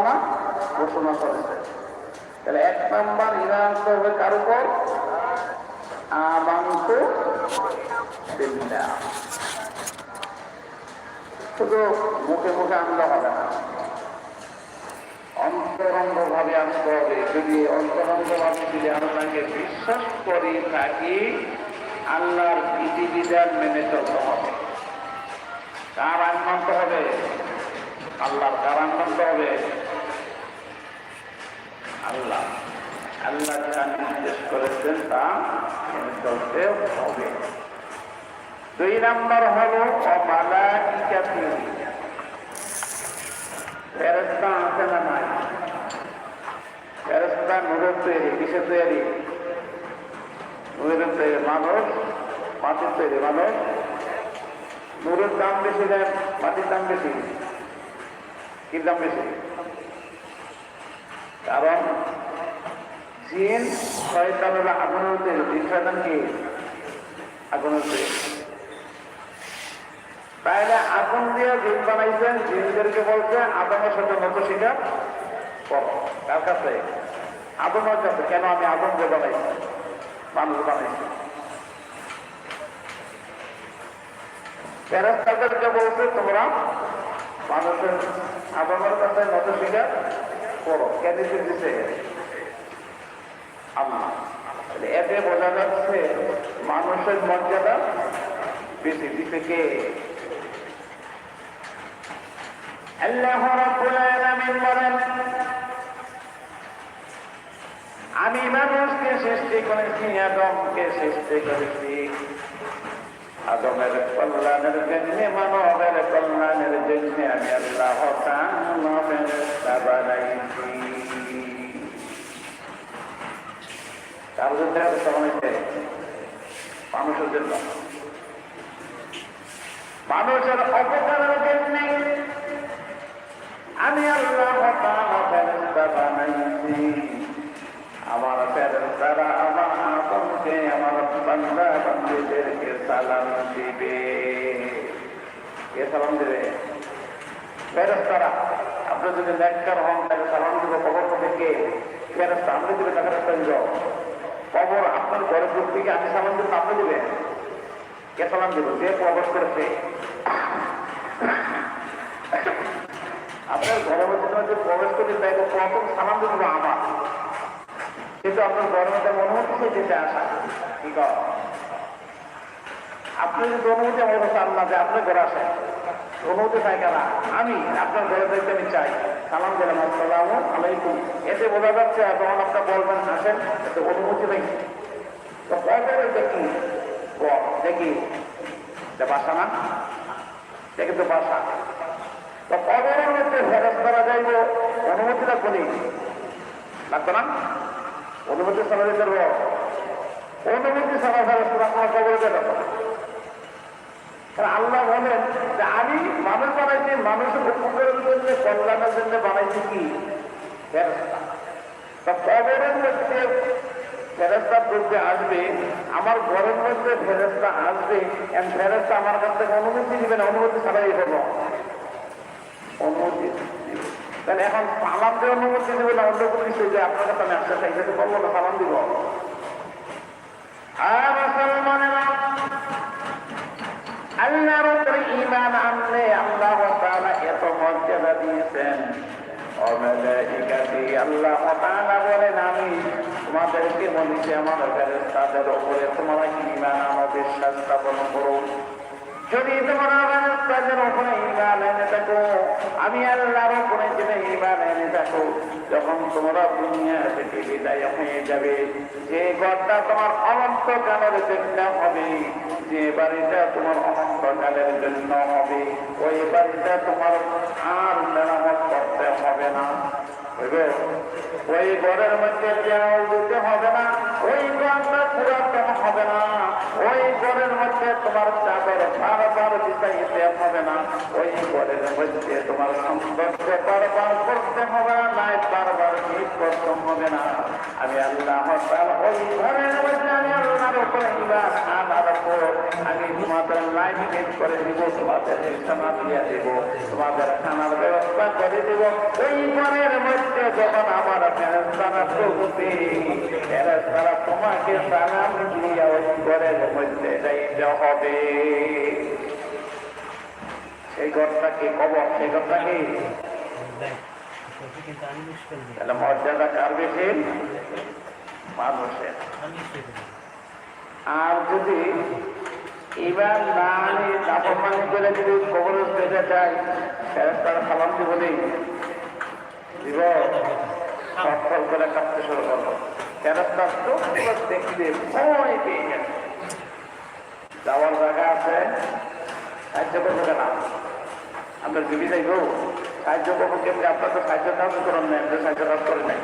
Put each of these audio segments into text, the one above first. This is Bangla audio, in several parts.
না ঘোষণা করেছে তাহলে এক নম্বর ইমান আনতে হবে কার উপর? শুধু মুখে মুখে আনলে হবে না। অন্তরঙ্গ ভাবে আনতে হবে। যদি অন্তরঙ্গ ভাবে যদি আল্লাহকে বিশ্বাস করি থাকি আল্লাহর বিধিবিধান মেনে চলতে হবে। কার আইন মানতে হবে? আল্লাহর কার আইন মানতে হবে। আল্লাহ। আল্লাহ যা নির্দেশ করেছেন তা চলতে হবে। দুই নম্বর হলো অমালাইকাতি ফেরেস্তা আছে না নাই? ফেরেস্তা নূরের তৈরি, কিসের তৈরি? নূরের তৈরি মানুষ, মাটির তৈরি মানুষ। নূরের দাম বেশি দেন, মাটির দাম বেশি। কি দাম বেশি? কারণ জিন শয়তান হলো আগুনের তৈরি জিন তৈরি তাহলে আগুন দিয়ে জিন বানাইছেন, জিনদেরকে বলছে আদমের সাথে মতো স্বীকার করো। কার কাছে? আদমের কাছে। কেন আমি আদম দিয়ে বানাইছি? মানুষ বানাইছি। ফেরস্তাদেরকে বলছে, তোমরা মানুষের আদমের কাছে মতো স্বীকার করো কেন দিছে? আল্লাহ এতে বোঝা যাচ্ছে মানুষের মর্যাদা বেশি। দিতে কে? আমি মানুষকে সৃষ্টি করেছি, আদমকে সৃষ্টি করেছি। আদমের কল্যাণের জন্য মানবের কল্যাণের জন্য আমি আল্লাহ মানুষের জন্য মানুষের অপকারের জন্য আমি আল্লাহ বানাইছি আমার ফেরেশতারা আমার আদমকে আমার বান্দা বান্দীদেরকে সালাম দিবে। কে সালাম দিবে? ফেরেশতারা আপনি যদি নেককার হন, তাহলে সালাম দিবে কবর থেকে। ফেরেশতা আপনি দিবে না ফেরেশতা দিব। কবর আপনার ঘরে ঢুকতে গিয়ে আমি সালাম দিব আপনি দিবেন। কে সালাম দিব, যে প্রবেশ করেছে। আপনার ঘরের যে প্রবেশ করতে তাই প্রথম সালাম দিব আমার। কিন্তু আপনার মধ্যে অনুমতি সে যেতে আসা। কি আপনি যদি অনুমতি আমার কাছে আল্লাহ যে আপনার ঘরে আসেন অনুমতি চাই কারা আমি, আপনার ঘরে যাইতে আমি চাই। সালাম দিলাম আসসালাম আলাইকুম। এতে বোঝা যাচ্ছে তখন আপনার বলবেন আসেন এতে অনুমতি নেই। তো কবে দেখি দেখি বাসা না? দেখি তো বাসা। তো কবরের মধ্যে ফেরত করা যাইব? অনুমতিটা করি লাগতো না? অনুমতি দিতে পারব অনুমতি ছাড়া আপনার কবরে যেতে কারণ আল্লাহ বলেন যে আমি মানুষ বানাইছি মানুষের উপকারের জন্য, কল্যাণের জন্য বানাইছি কি? কবরের মধ্যে ফেরস্তা বলতে আসবে, আমার ঘরের মধ্যে ফেরস্তা আসবে ফেরস্তা আমার কাছ থেকে অনুমতি দিবে না, অনুমতি ছাড়াই হলো। অনুমতি। তাহলে এখন সালাম দিয়ে অনুমতি দেবে না অন্য কোনো কিছু যে আপনার কাছে আমি আসতে চাই যেতে বলব না, সালাম দিব। আর মুসলমানেরা, আল্লাহর উপরে ইমান আনলে আল্লাহ তাআলা এত মর্যাদা দিয়েছেন। অমেলাইকাতি আল্লাহ তাআলা বলেন, আমি তোমাদেরকে বলি যে, আমার ফেরেশতাদের উপরে তোমরা ইমান আনো বিশ্বাস স্থাপন করো। যদি তোমরা ফেরেশতাদের উপরে ইমান এনে থাকো আমি আল্লাহর উপরে যদি ইমান এনে থাকো যখন তোমরা দুনিয়া থেকে বিদায় হয়ে যাবে, যে ঘরটা তোমার অনন্ত কালের জন্য হবে, যে বাড়িটা তোমার অনন্ত কালের জন্য হবে, ওই বাড়িটা তোমার আর মেরামত করতে হবে না। ওই ঘরের মধ্যে দেওয়াল দিতে হবে না। ওই ঘরটা পুরাতন হবে না। ওই ঘরের মধ্যে তোমার চাদর বারবার বিছাইতে হবে না। ওই ঘরের মধ্যে তোমার সৌন্দর্য বারবার করতে হবে না বারবার ঠিক হবে না। আমি আল্লাহ ওই ঘরের মধ্যে আমি আমি তোমাদের লাইট ঠিক করে দিব, তোমাদের দিয়ে দিব, তোমাদের খানার ব্যবস্থা করে দিব। ওই ঘরের মধ্যে যখন আমার তোমাকে সালাম দিয়া ওই ঘরের মধ্যে যাইতে হবে সেই ঘরটা কি কবর সেই ঘরটা কি কিন্তু আমি মুশকিল দিই তাহলে মর্যাদা কার বেশি মানুষের আর যদি এবার না আনি অপমান করে যদি কবর পেতে চাই ফেরেস্তারা সালাম দিব নেই দিব সফল করে কাঁদতে শুরু করব ফেরেস্তার চোখ দেখতে ভয় পেয়ে গেছে যাওয়ার জায়গা আছে সাহায্য করব কেন আপনার বিবি যাইব সাহায্য করব কেমনি আপনার তো সাহায্য কাজ করেন নাই আপনি সাহায্য কাজ করেন নাই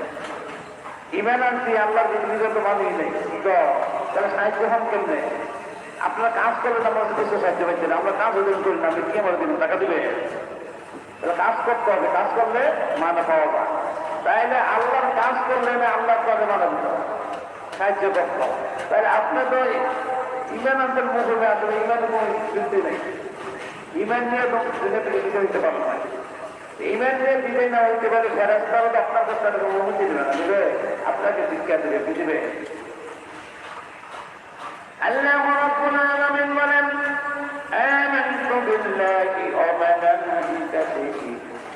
ইমান আনছি আল্লাহ বিধি তো মানি নেই? তাহলে সাহায্য হন কেমনে আপনারা কাজ করলেন আমরা কিছু সাহায্য পাচ্ছি না আমরা কাজ ওজন করি না আপনি কি আমার দিন টাকা দিবে তাহলে কাজ করতে হবে, কাজ করলে মানে পাওয়া যায় তাইলে আল্লাহর কাজ করলে না আল্লাহর কাজে মানে সাহায্য করতে। তাহলে আপনি তো ইমান আনতেন মুখে আসলে ইমানের কোনো বৃদ্ধি নেই। ইমান নিয়ে তো দিনে থেকে বিজয় হইতে পারল না। ইমান নিয়ে বিজয় না হইতে পারে ফেরাস্তারও তো আপনার কাছে তাদের অনুমতি দেবে না। দেবে, আপনাকে শিক্ষা দেবে, বুঝবে। আল্লাহ রাব্বুল আলামিন বলেন, আমানতু বিল্লাহি ওয়া মালাইকাতিহি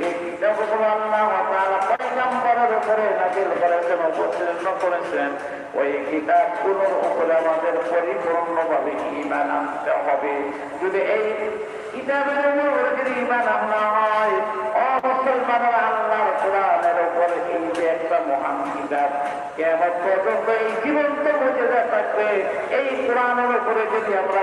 এই কিতাবগুলো আল্লাহ তাআলা পয়গম্বরের উপরে নাযিল করেছেন অবতীর্ণ করেছেন ওই কিতাবগুলোর উপরে আমাদের পরিপূর্ণভাবে ঈমান আনতে হবে যদি এই কিতাবের উপরে যদি ঈমান আনা হয় অমুসলমানরা আল্লাহর কোরআনের উপরে যে একটা মহান কিতাব কেমন এই জীবন্ত মর্যাদা থাকবে এই কোরআনের উপরে যদি আমরা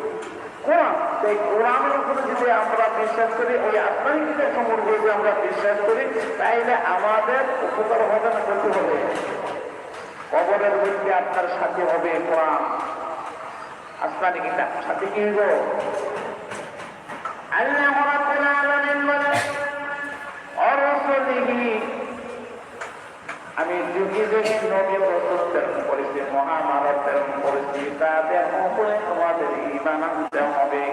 আমরা বিশ্বাস করি আমরা বিশ্বাস করি আমাদের হবে সাথে হবে আসমানি কিতাব সাথে কি আল্লাহ রাব্বুল আলামিন বলেন অরসুলিহি আমি যুগে যুগে নবী রসুল মহামানব প্রেরণ করেছি তাদের উপরে তোমাদের ইমান আনতে হবে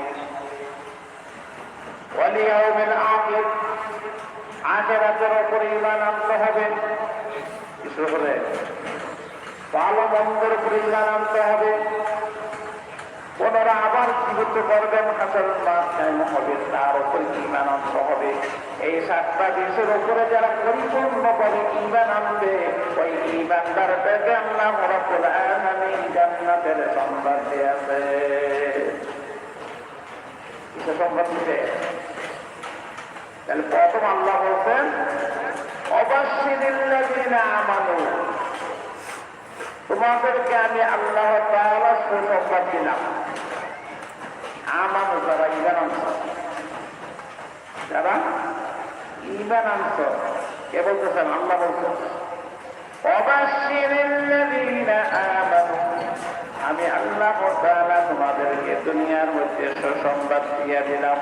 ওয়ালিয়াউমিল আখির আখিরাতের উপরে ইমান আনতে হবে কিছু বলে ভালো মন্দের উপরে ইমান আনতে হবে ওনারা আবার জীবিত করবেন হাসল মাথায় হবে, তার ইমান হবে। এই সাতটা দেশের উপরে যারা পরিপূর্ণভাবে ইমান আনবে, ওই ইমানদার থেকে আল্লাহ রব্বুল আলামিন জান্নাতের দিতে তাহলে প্রথম আল্লাহ বলছেন তোমাদেরকে আমি আল্লাহ সুসংবাদ দিলাম। আমানু যারা ইমান আনছ যারা ইমান আনছ কে বলতেছেন আল্লাহ বলছেন আমি আল্লাহ তোমাদেরকে দুনিয়ার মধ্যে সুসংবাদ দিয়ে দিলাম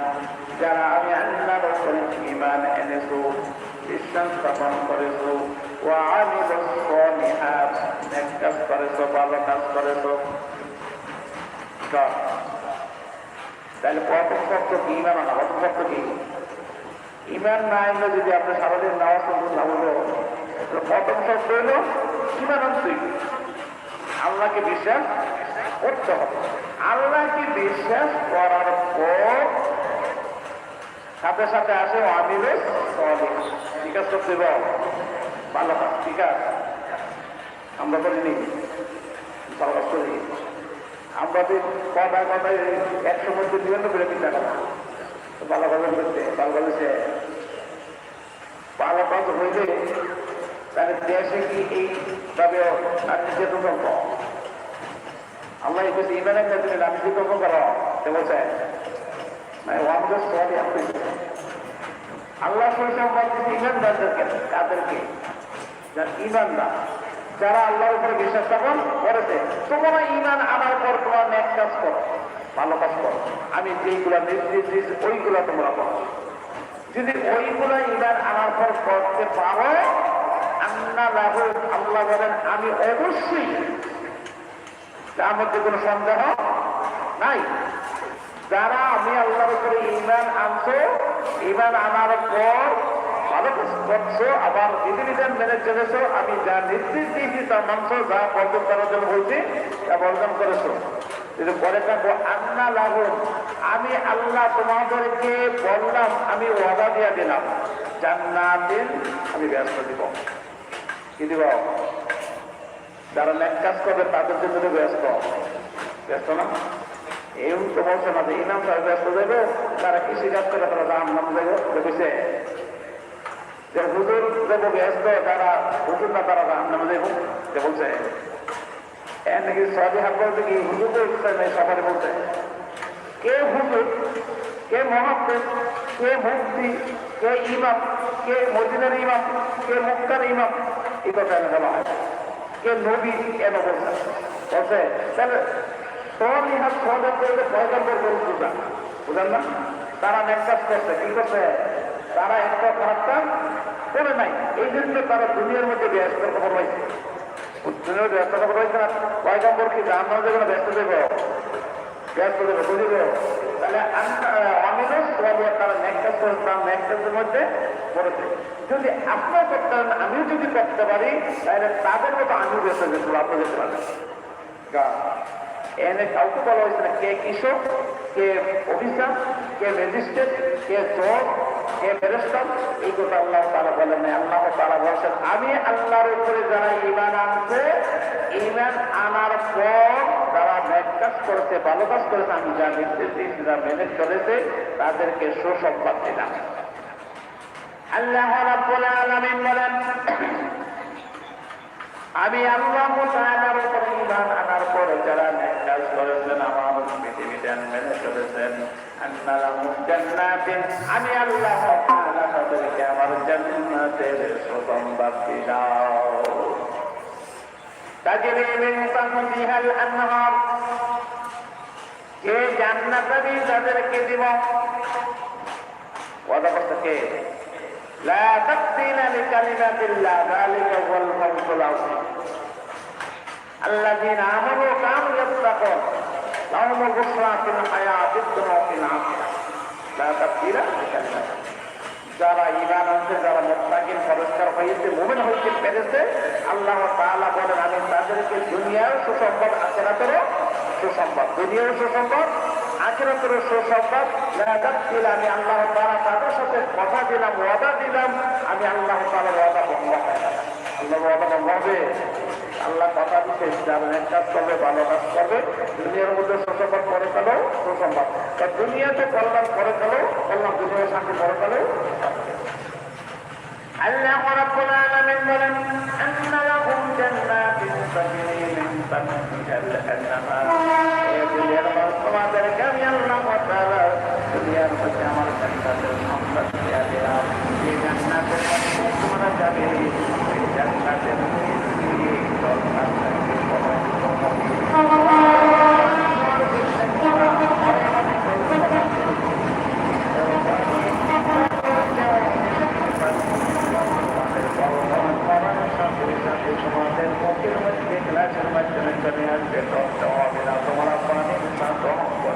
যারা আমি আল্লাহর উপরে ঈমান এনেছো বিশ্বাস স্থাপন করেছ ও আমি কাজ করেছ ভালো কাজ করেছ কর। তাহলে শব্দ কি? ইমান প্রথম শব্দ কি? ইমান না এলে যদি আপনি সারাদিন নামাজ পড়তে না প্রথম শব্দ হলো ইমান আনছি। আল্লাহকে বিশ্বাস করতে হবে। আল্লাহকে বিশ্বাস করার পর সাথে সাথে আসে আমিলে ঠিক আছে বল? ভালো ঠিক আছে? আমরা বলিনি আমরা তো কথায় কথায় একশো মধ্যে বিভিন্ন করে চিন্তা করা ভালো কথা বলছে ভালো বলেছে ভালো কথা হইলে তাহলে দেশে কি এইভাবে আর নির্যাতন করব আল্লাহ বলছে ইমান একটা দিলেন, আমি কি করব করো সে বলছে মানে আমাদের সবাই আপনি আল্লাহ সম্পদ ইমানদারদেরকে, কাদেরকে, যার ইমানদার যারা আল্লাহর উপরে বিশ্বাস স্থাপন করেছে, তোমরা ইমান আনার পর তোমার ন্যাক কাজ করো, ভালো কাজ করো। আমি যেইগুলা নির্দেশ দিয়েছি ওইগুলা তোমরা করো। যদি ওইগুলা ইমান আনার পর করতে পারো, আন্না লাভ আল্লাহ বলেন, আমি অবশ্যই তার মধ্যে কোনো সন্দেহ নাই। যারা আমি আল্লাহর উপরে ইমান আনছো ইমান আনার পর আবার চলেছো, আমি যা করেছ। পরে আমি আল্লাহ তোমাদেরকে বললাম, আমি ওয়াদা দিয়ে দিলাম। জান্নাতিন, আমি ব্যস্ত দিব। কি দিব? যারা ন্যাক কাজ করবে তাদের জন্য ব্যস্ত। ব্যস্ত না? এও তো বলছে না যে ইমাম সাহেব ব্যস্ত দেবে তারা কৃষি কাজ করে, তারা দাম নাম দেবে দেখেছে যে হুজুর দেবো ব্যস্ত তারা হুজুর না তারা দাম নাম দেবো যে বলছে এর নাকি সদি হাত বলতে কি, হুজুর তো ইচ্ছা নেই সবারই বলতে কে হুজুর, কে মহাপ্রেম কে মুক্তি কে ইমাম, কে মদিনের ইমাম, কে মুক্তার ইমাম, এই কথা এনে বলা হয়। কে নবী কেন বলছে। বলছে, তাহলে সনিহাত সহযোগ করলে পয়গম্বর করে বুঝা বুঝলেন না? তারা নেকাজ করছে, কি করছে? তারা একটা খারাপ করে নাই? এই জন্য তারা দুনিয়ার মধ্যে ব্যস্ত খবর পাইছে দুনিয়ার ব্যস্ত খবর পাইছে না? পয়গম্বর কি? জান না যেগুলো ব্যস্ত দেব ব্যস্ত দেবে বুঝিব তাহলে যদি আপনার করতে পারেন, আমিও যদি করতে পারি, তাহলে তাদের মতো আমিও ব্যস্ত যেতে যেতে পারবেন। এনে কাউকে বলা হয়েছে না, কে কৃষক, কে অফিসার, কে ম্যাজিস্ট্রেট, কে জজ, কে ব্যারিস্টার এই কথা আল্লাহ তারা বলেন নাই। আল্লাহ তারা বলছেন, আমি আল্লাহর উপরে যারা ইমান আনছে ইমান আনার পর যারা ন্যাক কাজ করেছে ভালো কাজ করেছে, আমি যা নির্দেশ দিয়েছি যা মেনে চলেছে, তাদেরকে সুসংবাদ দিলাম। আল্লাহ রাব্বুল আলামিন বলেন আমি আল্লাহ তাআলার উপরে ঈমান আনার পর যারা কাজ করেছেন, আমার বিধিবিধান মেনে চলেছেন। আমি আল্লাহ তাদেরকে আমার জান্নাতের আনহার। যে জান্নাত তাদেরকে দিব। لا تبديل لكلمات الله ذلك هو الفوز العظيم الذين امنوا كانوا يتقون لهم البشرى في الحياه الدنيا وفي الاخره لا تبديل لكلمات যারা ইমান আনছে যারা মোত্তাকিন পরিষ্কার হয়েছে মোমেন হইতে পেরেছে আল্লাহ তাআলা বলেন আমি তাদেরকে দুনিয়ার সুসংবাদ আখেরাতেরও সুসংবাদ দুনিয়ার সুসংবাদ আখেরাতেরও সুসংবাদ লাগাত দিল আমি আল্লাহ তাআলা তাদের সাথে কথা দিলাম, ওয়াদা দিলাম, আমি আল্লাহ তাআলার ওয়াদা ভঙ্গ আল্লাহ ওয়াদা ভঙ্গ হবে। আল্লাহ কথা দিচ্ছে যারা এক কাজ করবে, ভালো কাজ করবে, দুনিয়ার মধ্যে সুসংবাদ করে ফেলো, সুসংবাদ। তা দুনিয়াতে কল্যাণ করে ফেলো, কল্যাণ দুনিয়ার শান্তি করে ফেলো। আল্লাহ রাব্বুল আলামিন বলেন, আন্না লাহুম জান্নাতিন তাজরি মিন তাহতিহাল আনহার এই দুনিয়ার মানুষ তোমাদেরকে আমি আল্লাহ তাআলা দুনিয়ার মধ্যে আমার জান্নাতের সম্পদ দিয়া দিলাম এই জান্নাতের মধ্যে তোমরা যাবে এই জান্নাতের মধ্যে জল তোমাদের মুখের মধ্যে গ্লাসের মাধ্যমে চলে আসবে করতে হবে না তোমরা পানির সাধন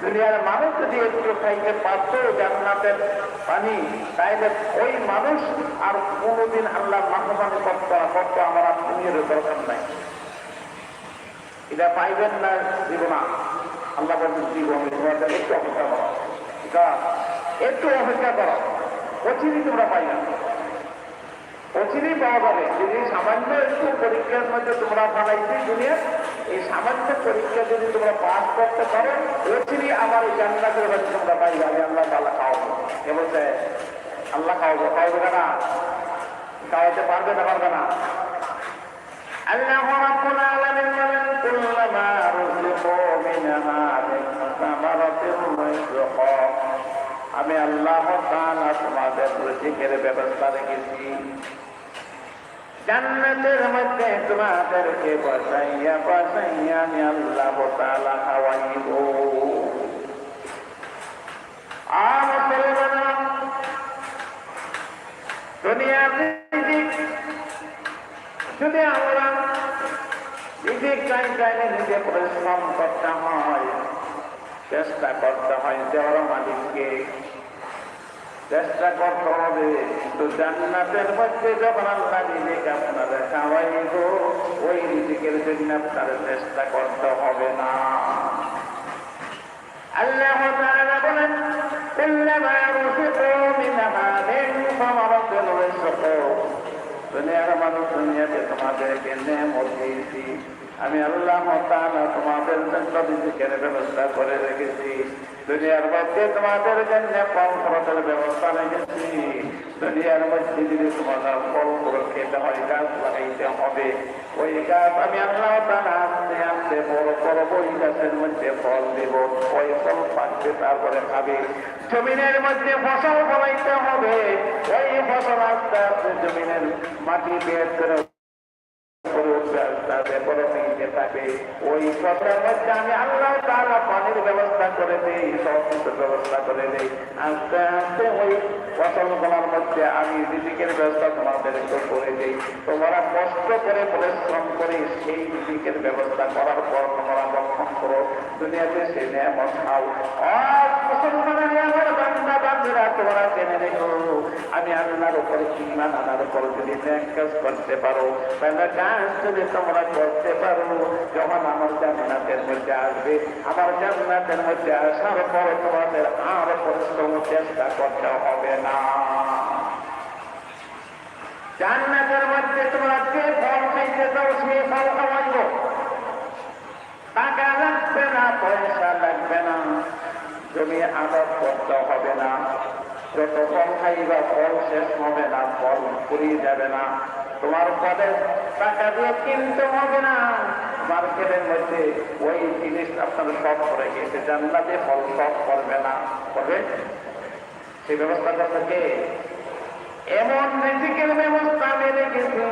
দুনিয়ার মানুষ যদি একটু খাইতে পারত, জান্নাতের পানি, তাইলে ওই মানুষ আর কোনোদিন আল্লাহ মানবানি করতে করতে, আমার আপনার দরকার নাই। এটা পাইবেন না জীবনা আল্লাহ বলছেন, জীবন তোমাদের একটু অপেক্ষা করো। একটু অপেক্ষা করো। অচিরই তোমরা পাইবে। না অচিরই পাওয়া যাবে। যদি সামান্য একটু পরীক্ষার মধ্যে তোমরা বানাইতে দুনিয়া এই সামান্য পরীক্ষা যদি তোমরা পাস করতে পারো অচিরই আমার এই জান্নাতের কাছে তোমরা পাইবে আমি আল্লাহ তাল্লাহ খাওয়াবো। কে বলছে, আল্লাহ খাওয়াবো। খাওয়াবে না খাওয়াতে পারবে না পারবে না। আমি আল্লাহ তোমাদের রিজিকের ব্যবস্থা রেখেছি। জান্নাতের মধ্যে তোমাদেরকে বসাইয়া বসাইয়া আমি আল্লাহ তাআলা খাওয়াইব। আর রিজিক যদি আমরা নিজে চাই চাইলে নিজে পরিশ্রম করতে হয়, চেষ্টা করতে হয় দেওয়ার মালিককে চেষ্টা করতে হবে তো জান্নাতের মধ্যে যখন আল্লাহ নিজেকে আপনাদের খাওয়াইব ওই রিজিকের জন্য আপনার চেষ্টা করতে হবে না। আল্লাহ বলেন দুনিয়ার দুনিয়াতে দিয়েছি। আমি আল্লাহ তোমাদের জন্য রিজিকের ব্যবস্থা করে রেখেছি। দুনিয়ার মধ্যে তোমাদের জন্য ফল ফসলের ব্যবস্থা রেখেছি। দুনিয়ার মধ্যে যদি তোমাদের ফল করে খেতে হয়, গাছ লাগাইতে হবে। ওই গাছ আমি আল্লাহ তাআলা আস্তে আস্তে বড় বড় ওই গাছের মধ্যে ফল দেব, ওই ফল পাকবে তারপরে খাবে। জমিনের মধ্যে ফসল ফলাইতে হবে। ওই ফসল আস্তে আস্তে জমিনের মাটি বের করে উপরে উঠবে আস্তে আস্তে বড় হইতে থাকে ওই ফসলের মধ্যে আমি আল্লাহ তাআলা পানির ব্যবস্থা করে দেই, সব কিছুর ব্যবস্থা করে দেই। আস্তে আস্তে ওই ফসলগুলোর মধ্যে আমি রিজিকের ব্যবস্থা তোমাদেরকে করে দেই। তোমরা কষ্ট করে পরিশ্রম করে সেই রিজিকের ব্যবস্থা করার পর তোমরা লক্ষণ করো। দুনিয়াতে সে নেমত খাও। তোমরা আমি আল্লাহর উপরে ইমান আনার উপর যদি করতে পারো, তাহলে কাজ যদি তোমরা করতে পারো যখন আমার জান্নাতের মধ্যে আসবে, আমার জান্নাতের মধ্যে আসার পর তোমাদের আর পরিশ্রম চেষ্টা করতে হবে না। জান্নাতের মধ্যে তোমরা যে ফল খাইতে চাও সেই ফল খাওয়াইব টাকা লাগবে না, পয়সা লাগবে না। জমি আদর করতে হবে না। যত ফল খাইবা ফল শেষ হবে না, ফল ফুরিয়ে যাবে না। তোমার পদে টাকা দিয়ে কিনতে হবে না। মার্কেটের মধ্যে ওই জিনিস আপনার সব করে গেছে জান্নাতে ফল সব করবে না। করবে সেই ব্যবস্থা করতে কে? এমন রিজিকের ব্যবস্থা আমি রেখেছি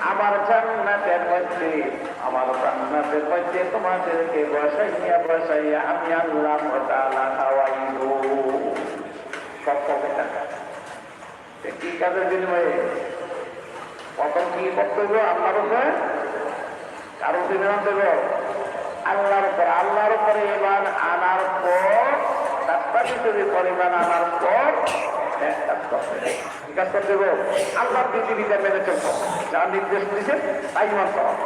আমার জান্নাতের মধ্যে। আমার জান্নাতের মধ্যে তোমাদেরকে বসাইয়া বসাইয়া আমি আল্লাহ তাআলা খাওয়াইব। সব টাকা এ কি কাজের বিনিময়ে? প্রথম কি বক্তব্য আল্লাহর উপরে? কারও বিনিময় দেব আল্লাহর উপর। আল্লাহর উপরে এবার আনার পর যদি পরিমাণ আনার পর পৃথিবীতে মেনে চলবো যা নির্দেশ দিয়েছে তাই মানতে হবে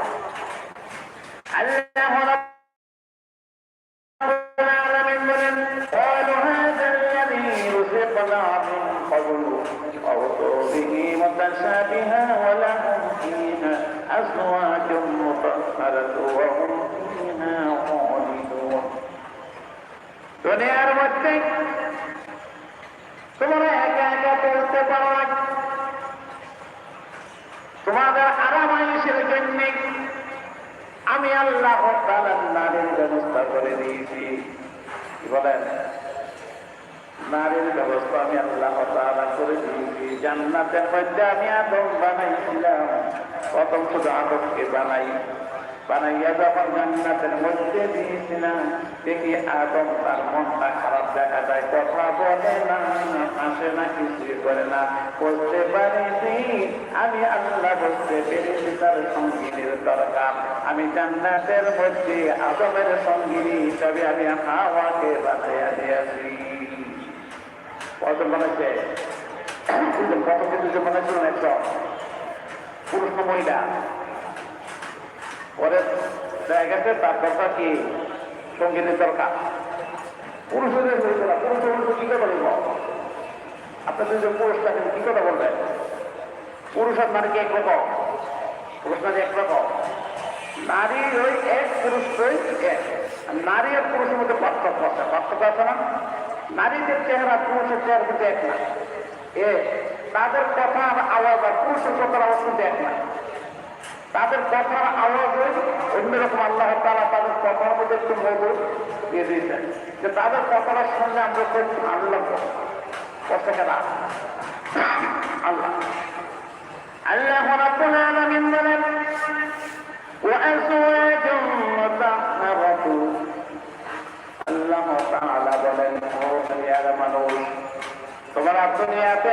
আল্লাহ তাআলা নারীর ব্যবস্থা করে দিয়েছি। কি বলেন? নারীর ব্যবস্থা আমি আল্লাহ তাআলা করে দিয়েছি। জান্নাতের মধ্যে আমি আদম বানাইছিলাম। প্রথম শুধু আদমকে বানাই। বানাইয়া যখন জান্নাতের মধ্যে দিয়েছিলাম, দেখি আদম তার মনটা খারাপ দেখা যায়। কথা বলে না আসে না, কিছুই করে না। বলতে পারিনি আমি আল্লাহ বলতে পেরেছি তার সঙ্গীনের দরকার। আমি জান্নাতের মধ্যে আদমের সঙ্গিনী হিসাবে আমি হাওয়াকে বাঁচিয়ে দিয়েছি। কত কিছু বলেছিল একজন পুরুষ মহিলা। পরে তার দরকার কি? সঙ্গীতের দরকার। পুরুষদের হয়েছে না, পুরুষ পুরুষ কি কথা বলব? আপনাদের যে পুরুষ কি কথা বলবেন? পুরুষ আর নারী কি একরকম পুরুষ নারী একরকম নারী ওই এক পুরুষ ওই এক নারী আর পুরুষের মধ্যে পার্থক্য আছে। পার্থক্য আছে না? নারীদের চেহারা পুরুষের চেহারা কিন্তু এক না। এ, তাদের কথার আওয়াজ আর পুরুষের কথার আওয়াজ কিন্তু এক না। তাদের কথার আওয়াজ অন্যরকম। আল্লাহ তালা তাদের কথার মধ্যে একটু মধু দিয়ে দিয়েছেন। যে তাদের কথাটা শুনলে আমরা খুব আনন্দ কষ্ট কেন আল্লাহ। আল্লাহ রাব্বুল আলামিন বলেন ওয়া আযওয়াজুন মুতাহহারাতু আল্লাহ তাআলা বলেন ও দুনিয়ার মানুষ তোমরা দুনিয়াতে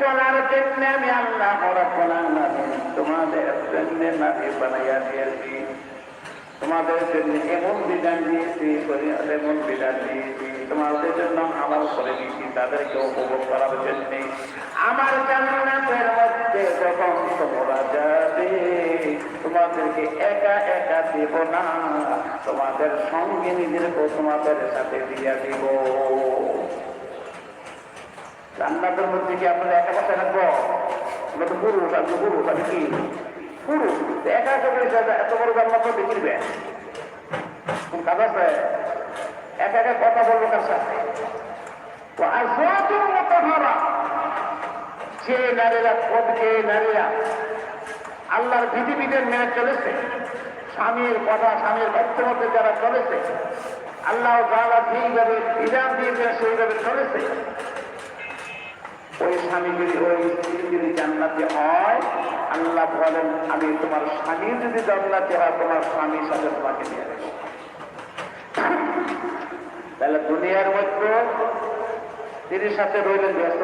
চলার জন্য আমি আল্লাহ রাব্বুল আলামিন তোমাদের জন্য নবী বানাইয়া দিয়েছি তোমাদের জন্য এমন বিধান দিয়েছি এমন বিধান দিয়েছি। তোমাদের জন্য আমার করে দিয়েছি, তাদেরকে উপভোগ করার জন্য। আমার জান্নাতের মধ্যে যখন তোমরা যাবে, তোমাদেরকে একা একা দেব না। তোমাদের সঙ্গে নিজেরকেও তোমাদের সাথে দিয়া দিব। জান্নাতের মধ্যে কি আপনারা একা কথা রাখব আমরা তো পুরুষ, আমি পুরুষ, আমি কি? পুরুষ একা একা করে এত বড় জান্নাত দেখিবে কোন কাজ একা একা কথা বলব কার সাথে? যে নারীরা পদ যে নারীরা, আল্লাহর বিধিবিধান মেনে চলেছে। স্বামীর কথা, স্বামীর ভক্ত মধ্যে যারা চলেছে, আল্লাহ যারা যেইভাবে বিধান দিয়েছে সেইভাবে চলেছে। ওই স্বামী যদি ওই স্ত্রী যদি জান্নাতে হয়, আল্লাহ বলেন, আমি তোমার স্বামী যদি জান্নাতে হয়, তোমার স্বামীর সাথে তোমাকে নিয়ে তাহলে দুনিয়ার মধ্যে তিনি সাথে রইলেন ব্যস্ত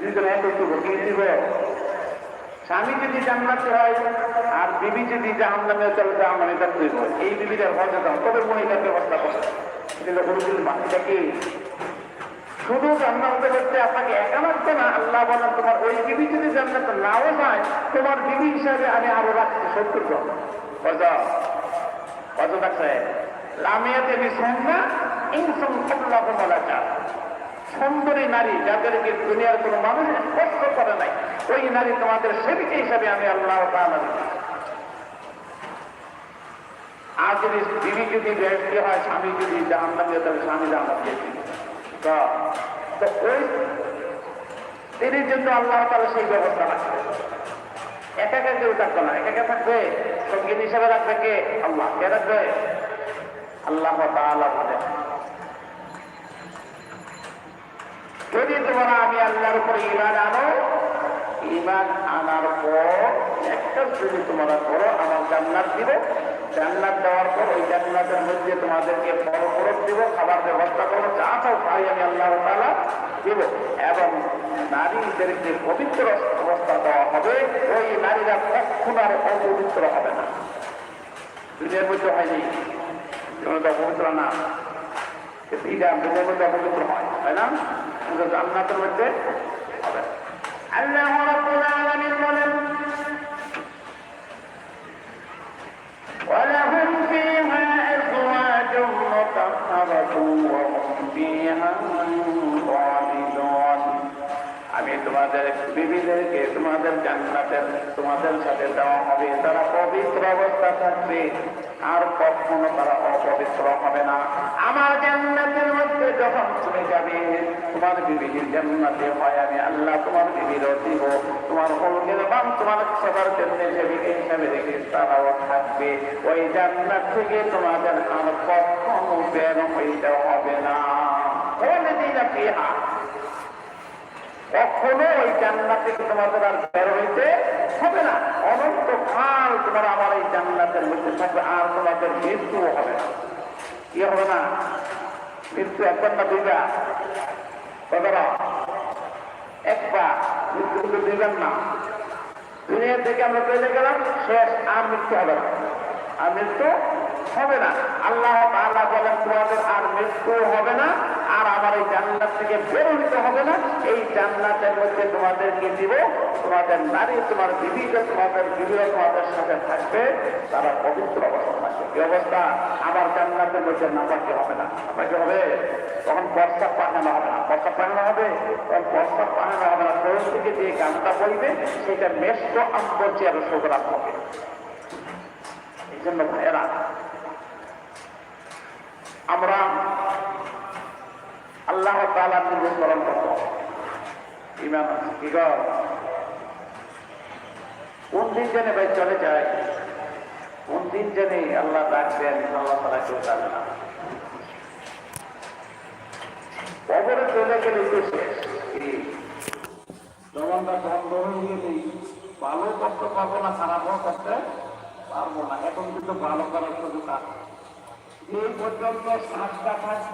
দুজন এক একটু কি দিব স্বামী যদি জান্নাতে হয়, আর বিবি যদি জাহান নামে চলে নামে থাকতে এই বিবিদের মর্যাদা তবে মহিলার ব্যবস্থা করে। এটা হরুদুল এটা কি? শুধু জান্নাতে করতে আপনাকে একা লাগবে না, আল্লাহ বলেন, তোমার ওই বিবি যদি জান্নাতে নাও যায়, তোমার বিবি হিসাবে আমি আরও রাখছি সত্তর জন। দুনিয়ার নাই, ওই নারী তোমাদের হিসাবে আমি যদি হয় স্বামী যদি জাহান নামে তাহলে স্বামী জাহান তো ওই তিনি জন্য আল্লাহ তাহলে সেই ব্যবস্থা রাখবে। একা একা কেউ থাকবে না একা একা থাকবে সংগীত হিসাবে রাখবে কে? আল্লাহ। কে রাখবে? আল্লাহ বলে। যদি তোমরা আমি আল্লাহর উপরে ইমান আনো ইমান আনার পর একটা যদি তোমরা করো আমার জান্নাত দিব। জান্নাত দেওয়ার পর ওই জান্নাতের মধ্যে তোমাদেরকে ফরক দিব, খাবার ব্যবস্থা করব, যা চাও তাই আমি আল্লাহ তালা দিব। এবং নারীদেরকে পবিত্র অবস্থা দেওয়া হবে, ওই নারীরা কখনো আর অপবিত্র হবে না। দুনিয়ার মধ্যে হয়নি যেমন তো অপবিত্র না। এটা দুনিয়ার মধ্যে অপবিত্র হয়, তাই না? জান্নাতের মধ্যে হবে। আল্লাহ বলেন তোমাদের বিবিদেরকে, তোমাদের জান্নাতের, তোমাদের সাথে দেওয়া হবে। তারা পবিত্র অবস্থা থাকবে। আর কখনো তারা অপবিত্র হবে না। আমার জান্নাতের মধ্যে যখন তুমি যাবে, তোমার বিবির জান্নাতে হয় আমি আল্লাহ, তোমার বিবির দিব তোমার হলকের বাম তোমার সবার জন্য সেবিকে হিসাবে রেখে তারাও থাকবে। ওই জান্নাত থেকে তোমাদের আর কখনো বের হইতে হবে না। হলে দিন ফিহা কখনো ওই জান্নাত থেকে তোমাদের আর বের হইতে হবে না। অনন্ত কাল তোমার আমার এই জান্নাতের মধ্যে থাকবে, আর তোমাদের মৃত্যুও হবে না। কি হবে না? মৃত্যু একবার না দুইবার? কতটা একবার। মৃত্যু কিন্তু দুইবার না। দুনিয়া থেকে আমরা চলে গেলাম, শেষ, আর মৃত্যু হবে না। আর মৃত্যু হবে না। আল্লাহ তাআলা বলেন, তোমাদের আর মৃত্যু হবে না আর আমার এই জান্নাত থেকে বের হইতে হবে না। এই জান্নাতের মধ্যে তোমাদেরকে দিব তোমাদের নারী, তোমার বিবিকে তোমাদের বিবিও তোমাদের সাথে থাকবে, তারা পবিত্র অবস্থা অবস্থা? আমার জান্নাতের মধ্যে নামাকে হবে না? নামাকে হবে? তখন বর্ষা পাঠানো হবে না। বর্ষা পাঠানো হবে? তখন বর্ষা পাঠানো হবে না। শরীর থেকে যে গানটা বলবে, সেটা মেষ্ট আম্বর্চে আরও শোকরাত হবে। এই জন্য ভাইয়েরা, আমরা আল্লাহ তালার? কোন দিন জেনে ভাই চলে যায়? কোন দিন জেনে আল্লাহ ডাকবেন আল্লাহ তালা কেউ জানে না। কবরে চলে গেলে জবানটা ভালো করতে পারব না খারাপও করতে পারব না। এখন কিন্তু ভালো করার সুযোগ এই পর্যন্ত শ্বাসটা থাকব